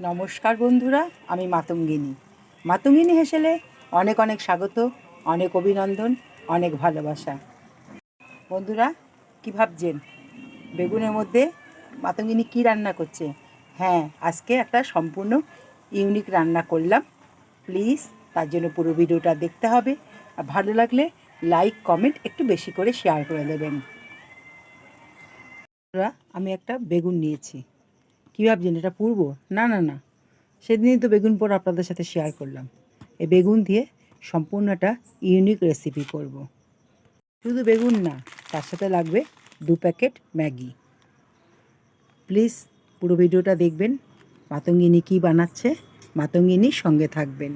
নমস্কার বন্ধুরা, আমি মাতঙ্গিনী। মাতঙ্গিনী হেসেলে অনেক অনেক স্বাগত, অনেক অভিনন্দন, অনেক ভালোবাসা। বন্ধুরা, কি ভাবছেন? বেগুনের মধ্যে মাতঙ্গিনী কি রান্না করছে? হ্যাঁ আজকে একটা সম্পূর্ণ ইউনিক রান্না করলাম। প্লিজ, তার জন্য পুরো ভিডিওটা দেখতে হবে। আর ভালো লাগলে লাইক, কমেন্ট একটু বেশি করে শেয়ার করে দেবেন। আমি একটা বেগুন নিয়েছি। কী ভাবছেন, এটা পূর্ব? না না না। সেদিনই তো বেগুন পোড়া আপনাদের সাথে শেয়ার করলাম। এই বেগুন দিয়ে সম্পূর্ণ একটা ইউনিক রেসিপি করব। শুধু বেগুন না, তার সাথে লাগবে দু প্যাকেট ম্যাগি। প্লিজ পুরো ভিডিওটা দেখবেন। মাতঙ্গিনী কী বানাচ্ছে মাতঙ্গিনীর সঙ্গে থাকবেন।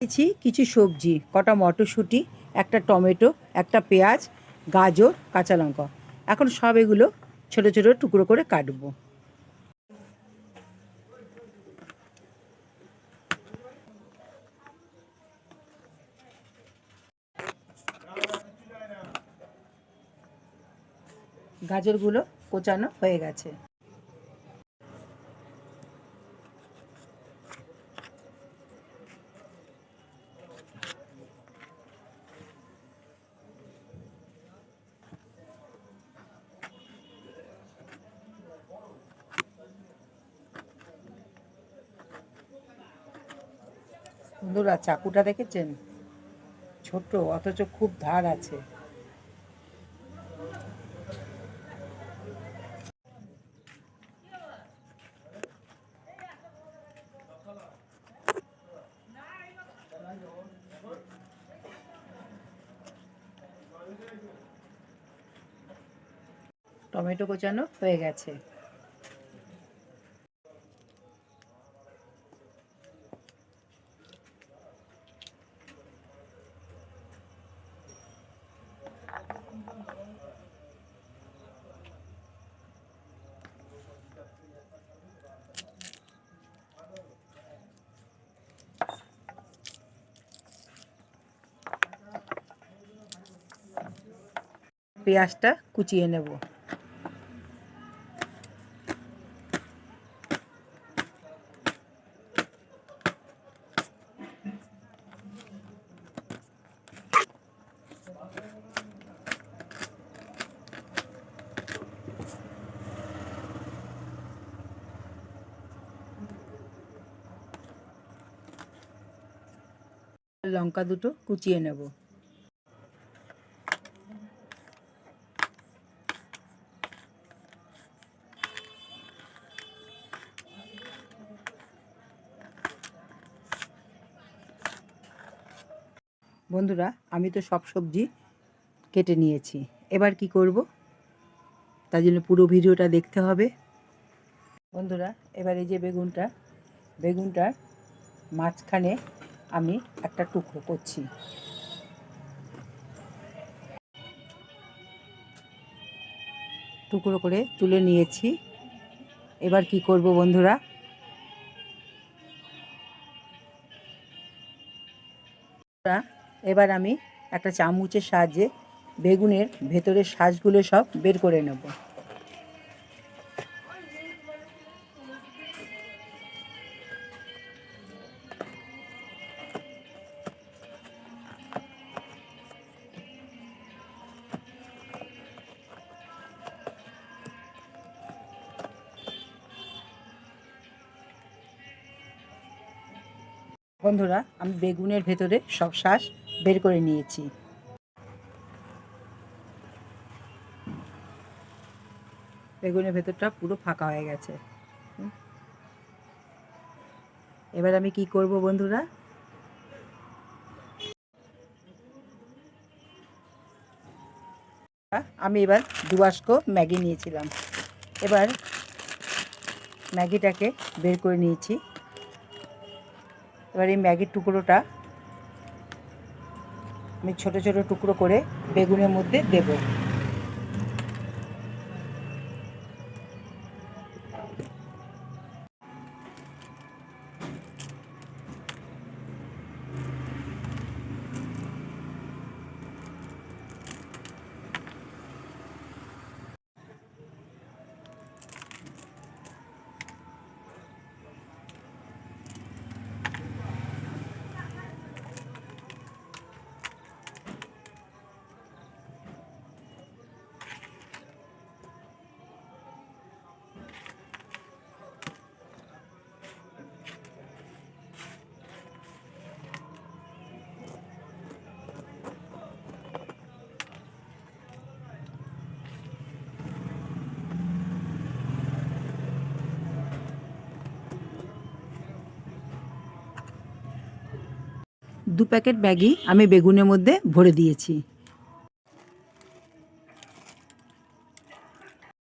নিয়েছি কিছু সবজি, কটা মটরশুঁটি, একটা টমেটো, একটা পেঁয়াজ, গাজর, কাঁচা লঙ্কা। এখন সব এগুলো ছোটো ছোটো টুকরো করে কাটবো। গাজরগুলো কোচানো হয়ে গেছে। বন্ধুরা চাকুটা দেখেছেন? ছোট অথচ খুব ধার আছে। টমেটো কোচানো হয়ে গেছে। পেঁয়াজটা কুচিয়ে নেব। লঙ্কা দুটো কুচিয়ে নেব। বন্ধুরা, আমি তো সব সবজি কেটে নিয়েছি। এবার কি করব? তার জন্য পুরো ভিডিওটা দেখতে হবে। বন্ধুরা, এবার এই যে বেগুনটা, বেগুনটার মাঝখানে আমি একটা টুকরো করছি। টুকরো করে তুলে নিয়েছি। এবার কি করব বন্ধুরা? এবার আমি একটা চামচের সাহায্যে বেগুনের ভেতরের শ্বাসগুলো সব বের করে নেব। বন্ধুরা, আমি বেগুনের ভেতরে সব শ্বাস বের করে নিয়েছি। বেগুনের ভেতরটা পুরো ফাঁকা হয়ে গেছে। এবার আমি কি করব বন্ধুরা? আমি এবার দুবাস্কো ম্যাগি নিয়েছিলাম। এবার ম্যাগিটাকে বের করে নিয়েছি। এবার এই ম্যাগির টুকরোটা আমি ছোট ছোট টুকরো করে বেগুনের মধ্যে দেব। দু প্যাকেট ম্যাগি আমি বেগুনের মধ্যে ভরে দিয়েছি।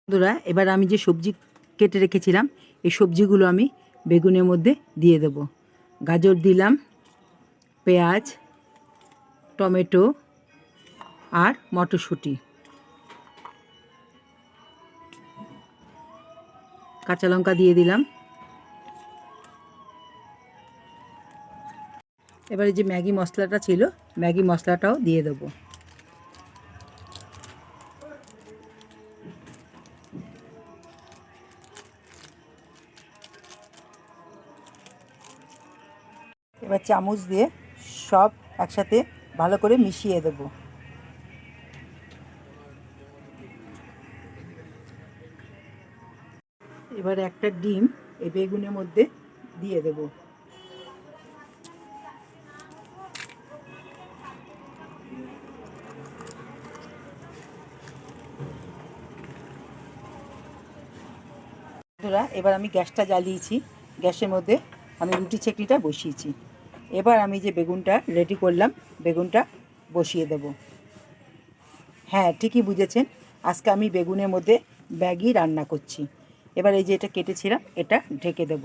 বন্ধুরা, এবার আমি যে সবজি কেটে রেখেছিলাম, এই সবজিগুলো আমি বেগুনের মধ্যে দিয়ে দেব। গাজর দিলাম, পেঁয়াজ, টমেটো আর মটরশুঁটি। কাঁচা লঙ্কা দিয়ে দিলাম এবারে যে ম্যাগি মশলাটা ছিল, ম্যাগি মশলাটাও দিয়ে দেবো। এবার চামচ দিয়ে সব একসাথে ভালো করে মিশিয়ে দেবো। এবার একটা ডিম, এই বেগুনের মধ্যে দিয়ে দেবো। বন্ধুরা, এবার আমি গ্যাসটা জ্বালিয়েছি। গ্যাসের মধ্যে আমি রুটি চেকনিটা বসিয়েছি। এবার আমি যে বেগুনটা রেডি করলাম, বেগুনটা বসিয়ে দেব। হ্যাঁ ঠিকই বুঝেছেন। আজকে আমি বেগুনের মধ্যে ব্যাগই রান্না করছি। এবার এই যে এটা কেটেছিলাম, এটা ঢেকে দেব।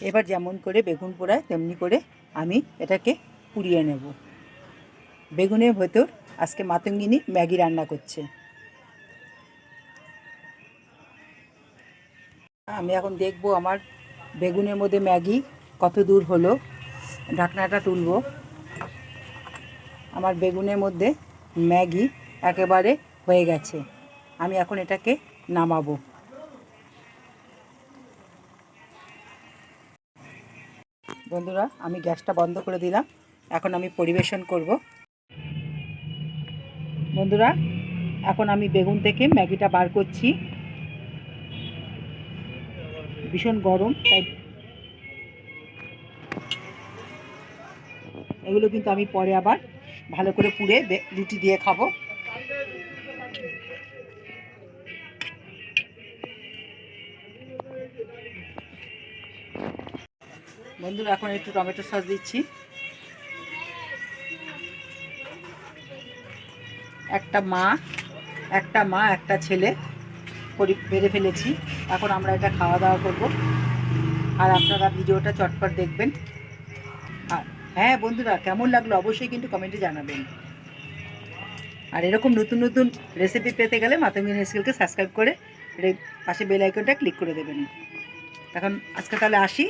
এবার যেমন করে বেগুন পোড়ায়, তেমনি করে আমি এটাকে পুড়িয়ে নেব। বেগুনের ভেতর আজকে মাতঙ্গিনী ম্যাগি রান্না করছে। আমি এখন দেখব আমার বেগুনের মধ্যে ম্যাগি কত দূর হলো। ঢাকনাটা তুলব। আমার বেগুনের মধ্যে ম্যাগি একেবারে হয়ে গেছে। আমি এখন এটাকে নামাবো। বন্ধুরা, আমি গ্যাসটা বন্ধ করে দিলাম। এখন আমি পরিবেশন করব। বন্ধুরা, এখন আমি বেগুন থেকে ম্যাগিটা বার করছি। ভীষণ গরম, তাই এগুলো কিন্তু আমি পরে আবার ভালো করে পুড়ে রুটি দিয়ে খাব। বন্ধুরা, এখন একটু টমেটো সস দিচ্ছি। একটা মা একটা মা, একটা ছেলে পরি বেড়ে ফেলেছি। এখন আমরা এটা খাওয়া দাওয়া করব। আর আপনারা ভিডিওটা চটপট দেখবেন। আর হ্যাঁ বন্ধুরা, কেমন লাগল অবশ্যই কিন্তু কমেন্টে জানাবেন। আর এরকম নতুন নতুন রেসিপি পেতে গেলে মাতঙ্গিনী স্কিলকে সাবস্ক্রাইব করে পাশে বেল আইকনটা ক্লিক করে দেবেন। এখন আজকে তাহলে আসি।